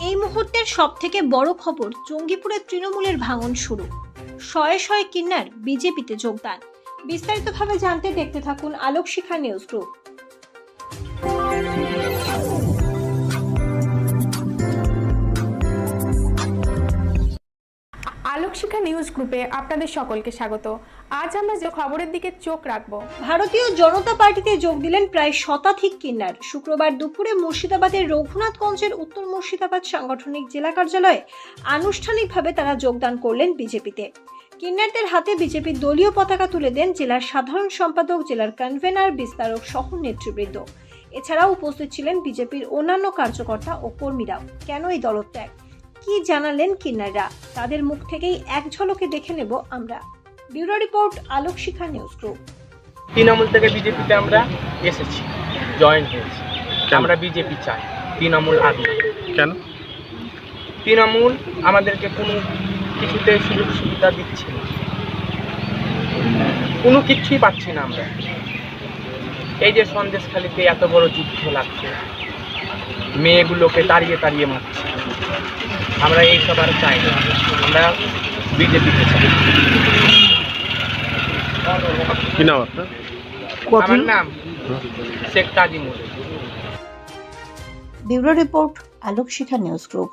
এই মুহূর্তের সব থেকে বড় খবর জঙ্গিপুরে তৃণমূলের ভাঙন শুরু। শয়ে শয়ে কিন্নার বিজেপিতে যোগদান। বিস্তারিতভাবে জানতে দেখতে থাকুন Alok Shikha news group Alokshikha news গ্রুপে আপনাদের সকলকে স্বাগত। আজ আমরা যে খবরের দিকে চোখ রাখব। ভারতীয় জনতা পার্টিতে যোগ দিলেন প্রায় শতাধিক কিন্নার। শুক্রবার দুপুরে মুর্শিদাবাদের রঘুনাথগঞ্জের উত্তর মুর্শিদাবাদ সাংগঠনিক জেলা কার্যালয়ে আনুষ্ঠানিকভাবে তারা যোগদান করলেন বিজেপিতে। কিন্নারদের হাতে বিজেপির দলীয় পতাকা তুলে দেন জেলার সাধারণ সম্পাদক, জেলার কনভেনার বিস্তারক সহ নেতৃবৃন্দ। এছাড়াও উপস্থিত ছিলেন বিজেপির অন্যান্য কার্যকর্তা ও কর্মীরাও। কেন এই দলত্যাগ? কি জানালেন কিন্নাররা? তাদের মুখ থেকেই এক ঝলকে দেখে নেব আমরা। Bureau report Alok Shikha news group. Trinamool থেকে বিজেপিতে আমরা এসেছি জয়েন হয়েছি। আমরা বিজেপি চাই তৃণমূল না কেন? তৃণমূল আমাদেরকে কোনো কিছুতে সুযোগ সুবিধা দিচ্ছে না। কোনো কিছুই পাচ্ছি না আমরা। এই যে সন্দেশখালিতে এত বড় যুদ্ধ লাগছে মেয়েগুলোকে তাড়িয়ে তাড়িয়ে মারছে। আমরা এই সব আর চাই না। আমরা বিজেপিতে চাই। কি নাম আপনার? আমার নাম Sheikh Tajimul. Bureau report Alok Shikha news group.